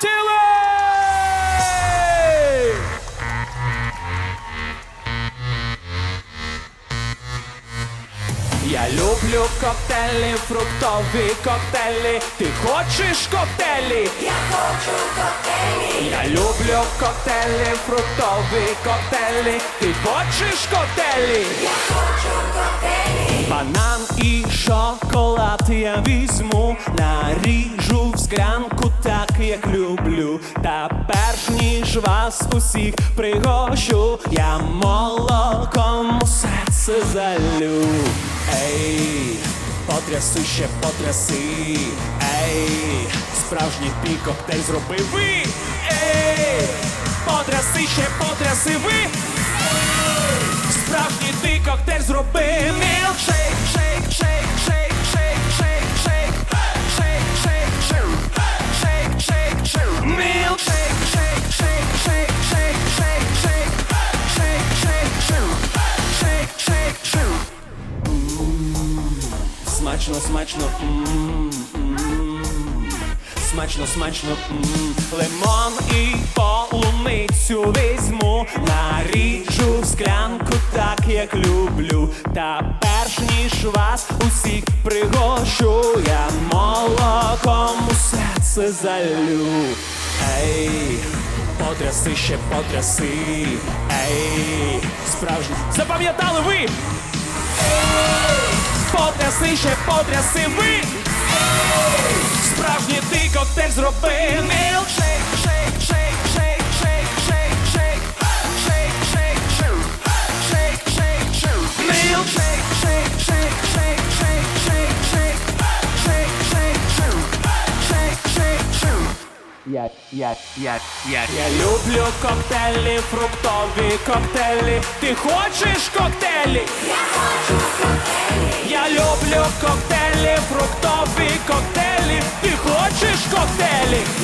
полетіли! Я люблю коктейлі, фруктові коктейлі. Ти хочеш коктейлі? Я хочу коктейлі, Я люблю коктейлі, фруктові коктейлі. Ти хочеш коктейлі? я хочу коктейлі, Банан і шоколад я візьму, наріжу в склянку так, як люблю. Та перш ніж вас усіх пригощу, я молоком усе це залю. Ей, потряси ще потряси. Ей, справжній твій коктейль зроби ви. Ей, потряси ще потряси ви. Справжній ти коктейль зроби Смачно, смачно, м. Смачно, смачно, лимон і полуницю візьму, наріжу в склянку так, як люблю. Та перш ніж вас усіх пригощу, я молоком усе це залю. Ей, потряси ще потряси. Ей, справжній. Запам'ятали ви? потряси, ще потряси ви. Справжній ти коктейль зроби. Мілшейк, шейк, шейк, шейк, шейк, шейк, шейк Шейк, Я, я, я, я. Я люблю коктейлі, фруктові коктейлі. Ти хочеш коктейлі? я хочу коктейлі, Я люблю коктейлі, фруктові коктейлі. Ти хочеш коктейлі? я хочу коктейлі,